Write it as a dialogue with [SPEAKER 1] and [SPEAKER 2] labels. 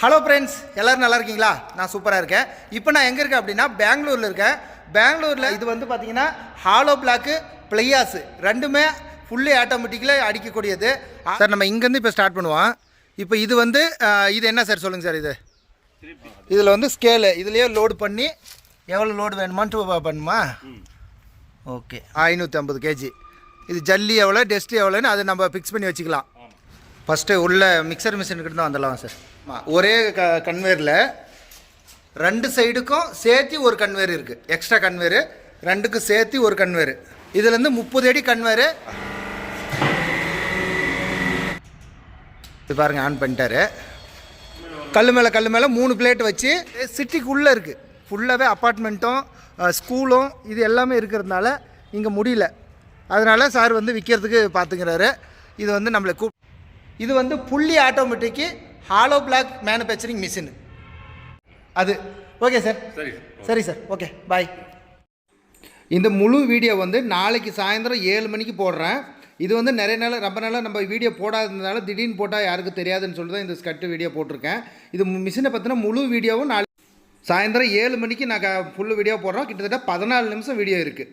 [SPEAKER 1] Hello friends எல்லோரும் நல்லா இருக்கீங்களா? நான் சூப்பராக இருக்கேன். இப்போ நான் எங்கே இருக்கேன் அப்படின்னா பெங்களூரில் இருக்கேன். பெங்களூரில் இது வந்து பார்த்தீங்கன்னா ஹாலோ பிளாக்கு பிளையாஸு ரெண்டுமே ஃபுல்லி ஆட்டோமேட்டிக்கில் அடிக்கக்கூடியது. சார் நம்ம இங்கேருந்து இப்போ ஸ்டார்ட் பண்ணுவோம். இப்போ இது வந்து இது என்ன சார் சொல்லுங்கள் சார் இது. இதில் வந்து ஸ்கேலு இதுலேயே லோடு பண்ணி எவ்வளோ லோடு வேணுமான்ட்டு பண்ணுமா? ஓகே ஐநூற்றி ஐம்பது கேஜி இது ஜல்லி எவ்வளோ டெஸ்ட் எவ்வளோன்னு அதை நம்ம ஃபிக்ஸ் பண்ணி வச்சுக்கலாம். ஃபஸ்ட்டு உள்ள மிக்சர் மிஷினுக்கிட்ட தான் வந்துடலாம் சார் ஒரே க கன்வேரில் ரெண்டு சைடுக்கும் சேர்த்து ஒரு கன்வேர் இருக்குது எக்ஸ்ட்ரா கன்வேரு ரெண்டுக்கும் சேர்த்து ஒரு கன்வேரு இதுலேருந்து முப்பது அடி கன்வேரு இது பாருங்கள் ஆன் பண்ணிட்டாரு. கல் மேலே கல் மேலே மூணு பிளேட் வச்சு சிட்டிக்குள்ளே இருக்குது ஃபுல்லாகவே அப்பார்ட்மெண்ட்டும் ஸ்கூலும் இது எல்லாமே இருக்கிறதுனால இங்கே முடியல. அதனால் சார் வந்து விற்கிறதுக்கு பார்த்துக்கிறாரு இது வந்து நம்மளை கூப் இது வந்து புள்ளி automatic hollow block manufacturing machine அது. ஓகே சார்
[SPEAKER 2] சரி
[SPEAKER 1] சரி சார் ஓகே பாய் இந்த முழு வீடியோ வந்து நாளைக்கு சாயந்தரம் ஏழு மணிக்கு போடுறேன். இது வந்து நிறைய நாள் ரொம்ப நாளாக நம்ம வீடியோ போடாததுனால திடீர்னு போட்டால் யாருக்கும் தெரியாதுன்னு சொல்லி தான் இந்த ஸ்கட்டு வீடியோ போட்டிருக்கேன். இது மிஷினை பற்றின முழு வீடியோவும் நாளை சாயந்தரம் ஏழு மணிக்கு நான் ஃபுல் வீடியோ போடுறோம். கிட்டத்தட்ட பதினாலு நிமிஷம் வீடியோ இருக்குது